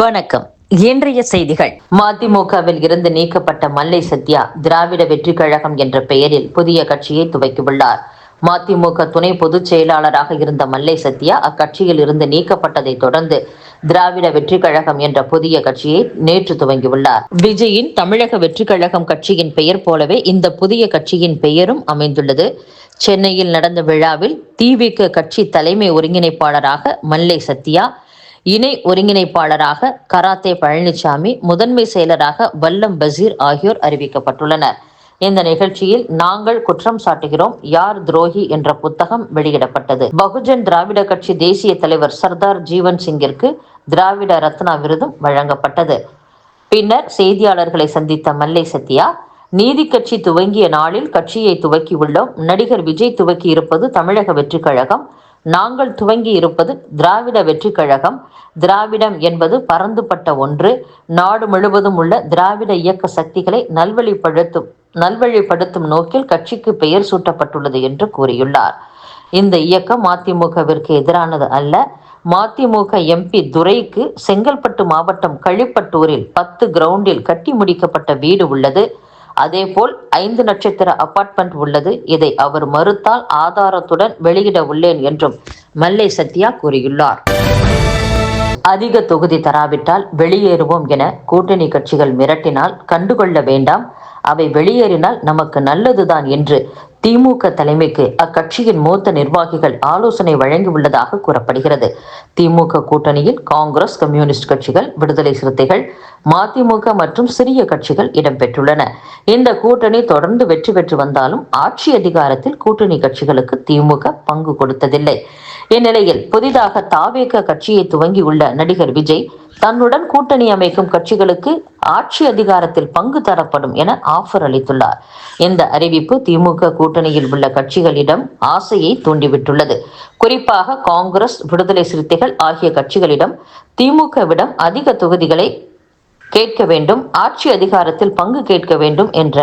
வணக்கம். இன்றைய செய்திகள். மதிமுகவில் இருந்து நீக்கப்பட்ட மல்லை சத்யா திராவிட வெற்றி கழகம் என்ற பெயரில் புதிய கட்சியை துவக்கியுள்ளார். மதிமுக துணை பொதுச் செயலாளராக இருந்த மல்லை சத்யா அக்கட்சியில் இருந்து நீக்கப்பட்டதை தொடர்ந்து திராவிட வெற்றி கழகம் என்ற புதிய கட்சியை நேற்று துவங்கியுள்ளார். விஜயின் தமிழக வெற்றி கழகம் கட்சியின் பெயர் போலவே இந்த புதிய கட்சியின் பெயரும் அமைந்துள்ளது. சென்னையில் நடந்த விழாவில் திவிக கட்சி தலைமை ஒருங்கிணைப்பாளராக மல்லை சத்யா இணை ஒருங்கிணைப்பாளராக கராத்தே பழனிசாமி முதன்மை செயலராக வல்லம் பசீர் ஆகியோர் அறிவிக்கப்பட்டுள்ளனர். இந்த நிகழ்ச்சியில் நாங்கள் குற்றம் சாட்டுகிறோம் யார் துரோகி என்ற புத்தகம் வெளியிடப்பட்டது. பகுஜன் திராவிட கட்சி தேசிய தலைவர் சர்தார் ஜீவன் சிங்கிற்கு திராவிட ரத்னா விருதும் வழங்கப்பட்டது. பின்னர் செய்தியாளர்களை சந்தித்த மல்லை சத்யா நீதி கட்சி துவங்கிய நாளில் கட்சியை துவக்கியுள்ளோம் நடிகர் விஜய் துவக்கி இருப்பது தமிழக வெற்றி கழகம் நாங்கள் துவங்கி இருப்பது திராவிட வெற்றி கழகம். திராவிடம் என்பது பரந்துபட்ட ஒன்று. நாடு முழுவதும் உள்ள திராவிட இயக்க சக்திகளை நல்வழிப்படுத்தும் நல்வழிப்படுத்தும் நோக்கில் கட்சிக்கு பெயர் சூட்டப்பட்டுள்ளது என்று கூறியுள்ளார். இந்த இயக்கம் மதிமுகவிற்கு எதிரானது அல்ல. மதிமுக எம்பி துரைக்கு செங்கல்பட்டு மாவட்டம் கழிப்பட்டூரில் பத்து கிரவுண்டில் கட்டி முடிக்கப்பட்ட வீடு உள்ளது. அதேபோல் ஐந்து நட்சத்திர அபார்ட்மெண்ட் உள்ளது. இதை அவர் மறுத்தால் ஆதாரத்துடன் வெளியிட உள்ளேன் என்றும் மல்லை சத்யா கூறியுள்ளார். அதிக தொகுதி தராவிட்டால் வெளியேறுவோம் என கூட்டணி கட்சிகள் மிரட்டினால் கண்டுகொள்ள வேண்டாம். அவை வெளியேறினால் நமக்கு நல்லதுதான் என்று திமுக தலைமைக்கு அக்கட்சியின் மூத்த நிர்வாகிகள் ஆலோசனை வழங்கியுள்ளதாக கூறப்படுகிறது. திமுக கூட்டணியில் காங்கிரஸ் கம்யூனிஸ்ட் கட்சிகள் விடுதலை சிறுத்தைகள் மதிமுக மற்றும் சிறிய கட்சிகள் இடம்பெற்றுள்ளன. இந்த கூட்டணி தொடர்ந்து வெற்றி பெற்று வந்தாலும் ஆட்சி அதிகாரத்தில் கூட்டணி கட்சிகளுக்கு திமுக பங்கு கொடுத்ததில்லை. இந்நிலையில் புதிதாக தாவேக கட்சியை துவங்கியுள்ள நடிகர் விஜய் தன்னுடன் கூட்டணி அமைக்கும் கட்சிகளுக்கு ஆட்சி அதிகாரத்தில் பங்கு தரப்படும் என ஆஃபர் அளித்துள்ளார். இந்த அறிவிப்பு திமுக கூட்டணியில் உள்ள கட்சிகளிடம் ஆசையை தூண்டிவிட்டுள்ளது. குறிப்பாக காங்கிரஸ் விடுதலை சிறுத்தைகள் ஆகிய கட்சிகளிடம் திமுகவிடம் அதிக தொகுதிகளை கேட்க வேண்டும் ஆட்சி அதிகாரத்தில் பங்கு கேட்க வேண்டும் என்ற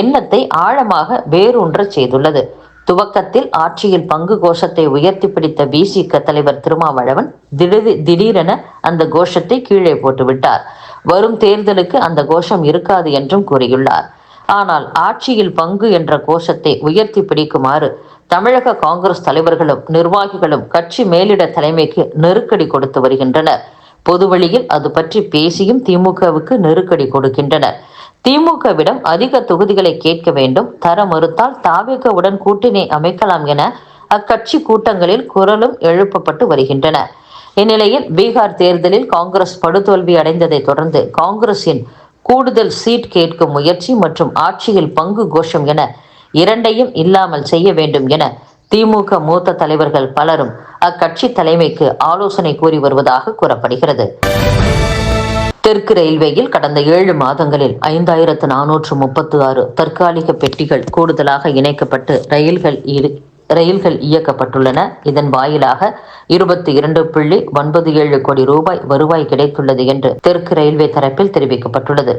எண்ணத்தை ஆழமாக வேரூன்றச் செய்துள்ளது. துவக்கத்தில் ஆட்சியில் பங்கு கோஷத்தை உயர்த்தி பிடித்த பிசிக தலைவர் திருமாவளவன் திடீர் திடீரென அந்த கோஷத்தை கீழே போட்டுவிட்டார். வரும் தேர்தலுக்கு அந்த கோஷம் இருக்காது என்றும் கூறியுள்ளார். ஆனால் ஆட்சியில் பங்கு என்ற கோஷத்தை உயர்த்தி பிடிக்குமாறு தமிழக காங்கிரஸ் தலைவர்களும் நிர்வாகிகளும் கட்சி மேலிட தலைமைக்கு நெருக்கடி கொடுத்து வருகின்றனர். பொதுவழியில் அது பற்றி பேசியும் திமுகவுக்கு நெருக்கடி கொடுக்கின்றனர். திமுகவிடம் அதிக தொகுதிகளை கேட்க வேண்டும். தர மறுத்தால் தாவேகவுடன் கூட்டணி அமைக்கலாம் என அக்கட்சி கூட்டங்களில் குரலும் எழுப்பப்பட்டு வருகின்றன. இந்நிலையில் பீகார் தேர்தலில் காங்கிரஸ் படுதோல்வி அடைந்ததை தொடர்ந்து காங்கிரசின் கூடுதல் சீட் கேட்கும் முயற்சி மற்றும் ஆட்சியில் பங்கு கோஷம் என இரண்டையும் இல்லாமல் செய்ய வேண்டும் என திமுக மூத்த தலைவர்கள் பலரும் அக்கட்சி தலைமைக்கு ஆலோசனை கூறி வருவதாக கூறப்படுகிறது. தெற்கு ரயில்வேயில் கடந்த ஏழு மாதங்களில் ஐந்தாயிரத்து நானூற்று முப்பத்து ஆறு தற்காலிக பெட்டிகள் கூடுதலாக இணைக்கப்பட்டு ரயில்கள் ரயில்கள் இயக்கப்பட்டுள்ளன. இதன் வாயிலாக இருபத்தி இரண்டு புள்ளி ஒன்பது ஏழு கோடி ரூபாய் வருவாய் கிடைத்துள்ளது என்று தெற்கு ரயில்வே தரப்பில் தெரிவிக்கப்பட்டுள்ளது.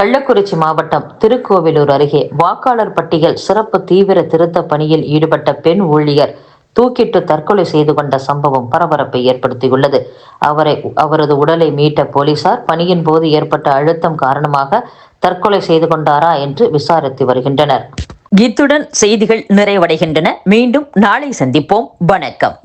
கள்ளக்குறிச்சி மாவட்டம் திருக்கோவிலூர் அருகே வாக்காளர் பட்டியல் சிறப்பு தீவிர திருத்த பணியில் ஈடுபட்ட பெண் ஊழியர் தூக்கிட்டு தற்கொலை செய்து கொண்ட சம்பவம் பரபரப்பை ஏற்படுத்தியுள்ளது. அவரை அவரது உடலை மீட்ட போலீசார் பணியின் போது ஏற்பட்ட அழுத்தம் காரணமாக தற்கொலை செய்து கொண்டாரா என்று விசாரித்து வருகின்றனர். இத்துடன் செய்திகள் நிறைவடைகின்றன. மீண்டும் நாளை சந்திப்போம். வணக்கம்.